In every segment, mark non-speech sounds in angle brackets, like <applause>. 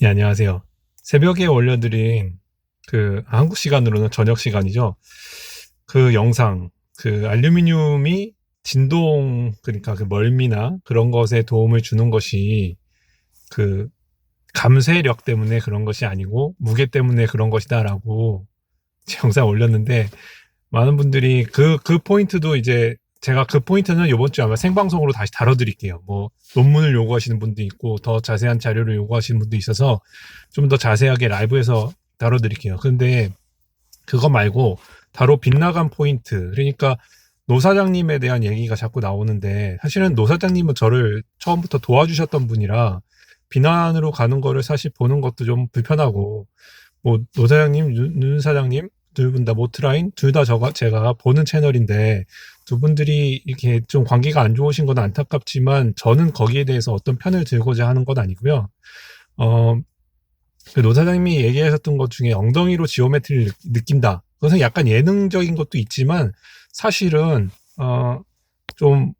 네, 안녕하세요. 새벽에 올려드린 그 한국 시간으로는 저녁 시간이죠. 그 영상, 그 알루미늄이 진동, 그러니까 그 멀미나 그런 것에 도움을 주는 것이 그 감쇄력 때문에 그런 것이 아니고 무게 때문에 그런 것이다라고 제 <laughs> 영상 올렸는데 많은 분들이 그, 그 포인트도 이제 제가 그 포인트는 이번 주에 아마 생방송으로 다시 다뤄드릴게요. 뭐 논문을 요구하시는 분도 있고 더 자세한 자료를 요구하시는 분도 있어서 좀 더 자세하게 라이브에서 다뤄드릴게요. 근데 그거 말고 바로 빗나간 포인트 그러니까 노 사장님에 대한 얘기가 자꾸 나오는데 사실은 노 사장님은 저를 처음부터 도와주셨던 분이라 비난으로 가는 거를 사실 보는 것도 좀 불편하고 뭐 노 사장님, 윤, 윤 사장님 둘 분 다 모트라인 둘 다 저가 제가 보는 채널인데 두 분들이 이렇게 좀 관계가 안 좋으신 건 안타깝지만 저는 거기에 대해서 어떤 편을 들고자 하는 건 아니고요. 어, 그 노 사장님이 얘기하셨던 것 중에 엉덩이로 지오메트리를 느- 느낀다. 그것은 약간 예능적인 것도 있지만 사실은 어, 좀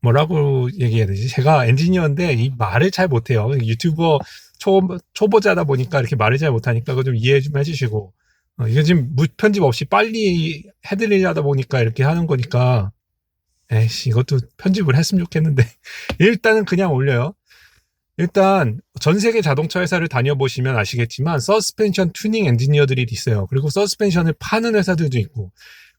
뭐라고 얘기해야 되지? 제가 엔지니어인데 이 말을 잘 못해요. 유튜버 초, 초보자다 보니까 이렇게 말을 잘 못하니까 그거 좀 이해 좀 해주시고 어, 이게 지금 무편집 없이 빨리 해드리려다 보니까 이렇게 하는 거니까 에이씨 이것도 편집을 했으면 좋겠는데 <laughs> 일단은 그냥 올려요. 일단 전 세계 자동차 회사를 다녀보시면 아시겠지만 서스펜션 튜닝 엔지니어들이 있어요. 그리고 서스펜션을 파는 회사들도 있고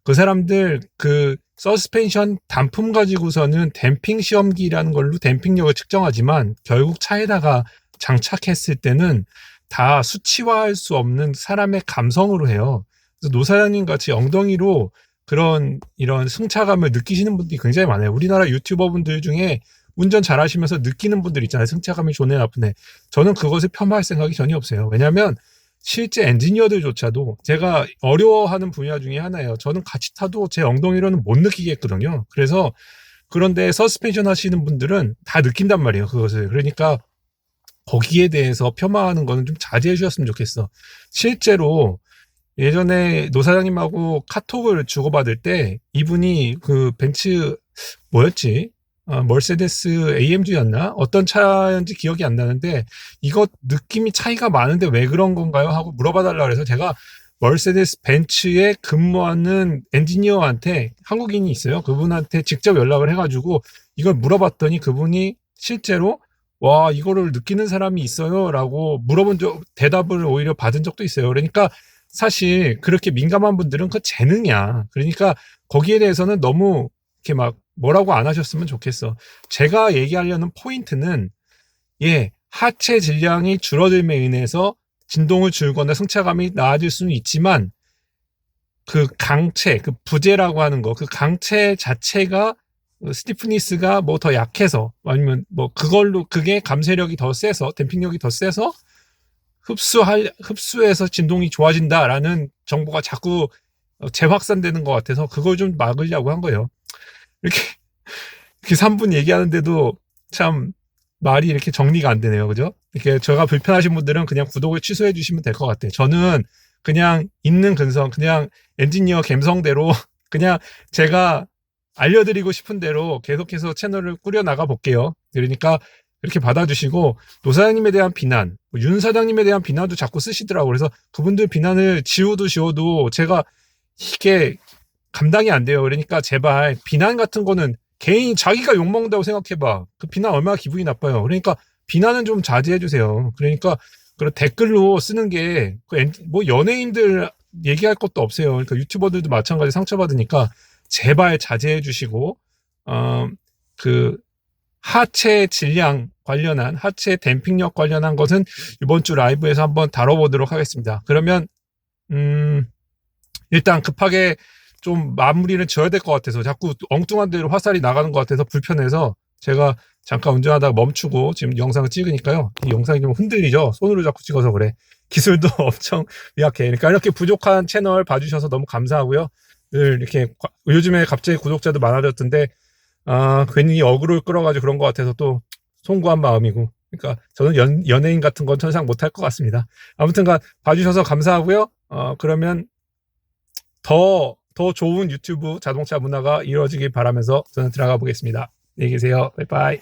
그 사람들 그 서스펜션 단품 가지고서는 댐핑 시험기라는 걸로 댐핑력을 측정하지만 결국 차에다가 장착했을 때는 다 수치화할 수 없는 사람의 감성으로 해요. 그래서 노 사장님 같이 엉덩이로 그런 이런 승차감을 느끼시는 분들이 굉장히 많아요. 우리나라 유튜버 분들 중에 운전 잘하시면서 느끼는 분들 있잖아요. 승차감이 좋네 나쁘네. 저는 그것을 폄하할 생각이 전혀 없어요. 왜냐하면 실제 엔지니어들조차도 제가 어려워하는 분야 중에 하나예요. 저는 같이 타도 제 엉덩이로는 못 느끼겠거든요. 그래서 그런데 서스펜션 하시는 분들은 다 느낀단 말이에요. 그것을. 그러니까 거기에 대해서 폄하하는 거는 좀 자제해 주셨으면 좋겠어. 실제로 예전에 노 사장님하고 카톡을 주고받을 때 이분이 그 벤츠 뭐였지? 아, 멀세데스 AMG였나? 어떤 차였는지 기억이 안 나는데 이거 느낌이 차이가 많은데 왜 그런 건가요? 하고 물어봐 달라 그래서 제가 멀세데스 벤츠에 근무하는 엔지니어한테 한국인이 있어요. 그분한테 직접 연락을 해가지고 이걸 물어봤더니 그분이 실제로 와 이거를 느끼는 사람이 있어요라고 물어본 적 대답을 오히려 받은 적도 있어요. 그러니까 사실 그렇게 민감한 분들은 그 재능이야. 그러니까 거기에 대해서는 너무 이렇게 막 뭐라고 안 하셨으면 좋겠어. 제가 얘기하려는 포인트는 예 하체 질량이 줄어들me 인해서 진동을 줄거나 승차감이 나아질 수는 있지만 그 강체, 그 부재라고 하는 거, 그 강체 자체가 스티프니스가 뭐 더 약해서 아니면 뭐 그걸로 그게 감쇄력이 더 세서 댐핑력이 더 세서 흡수할 흡수해서 진동이 좋아진다라는 정보가 자꾸 어, 재확산되는 것 같아서 그걸 좀 막으려고 한 거예요. 이렇게 이렇게 3분 얘기하는데도 참 말이 이렇게 정리가 안 되네요. 그죠? 이렇게 제가 불편하신 분들은 그냥 구독을 취소해 주시면 될 것 같아요. 저는 그냥 있는 근성, 그냥 엔지니어 감성대로 <laughs> 그냥 제가 알려드리고 싶은 대로 계속해서 채널을 꾸려나가 볼게요. 그러니까 이렇게 받아주시고 노 사장님에 대한 비난, 뭐윤 사장님에 대한 비난도 자꾸 쓰시더라고요. 그래서 그분들 비난을 지워도 지워도 제가 이게 감당이 안 돼요. 그러니까 제발 비난 같은 거는 개인 자기가 욕먹는다고 생각해봐. 그 비난 얼마나 기분이 나빠요. 그러니까 비난은 좀 자제해 주세요. 그러니까 그런 댓글로 쓰는 게 뭐 연예인들 얘기할 것도 없어요. 그러니까 유튜버들도 마찬가지 상처받으니까 제발 자제해 주시고 어 그 하체 질량 관련한 하체 댐핑력 관련한 것은 이번 주 라이브에서 한번 다뤄보도록 하겠습니다. 그러면 음 일단 급하게 좀 마무리를 지어야 될 것 같아서 자꾸 엉뚱한 데로 화살이 나가는 것 같아서 불편해서 제가 잠깐 운전하다가 멈추고 지금 영상을 찍으니까요. 이 영상이 좀 흔들리죠. 손으로 자꾸 찍어서 그래. 기술도 <laughs> 엄청 미약해. 그러니까 이렇게 부족한 채널 봐주셔서 너무 감사하고요. 늘 이렇게 과- 요즘에 갑자기 구독자도 많아졌던데 아 괜히 어그로 끌어가지고 그런 것 같아서 또 송구한 마음이고. 그러니까 저는 연, 연예인 같은 건 천상 못할 것 같습니다. 아무튼간 봐주셔서 감사하고요. 어 그러면 더, 더 좋은 유튜브 자동차 문화가 이루어지길 바라면서 저는 들어가 보겠습니다. 안녕히 계세요. 바이바이.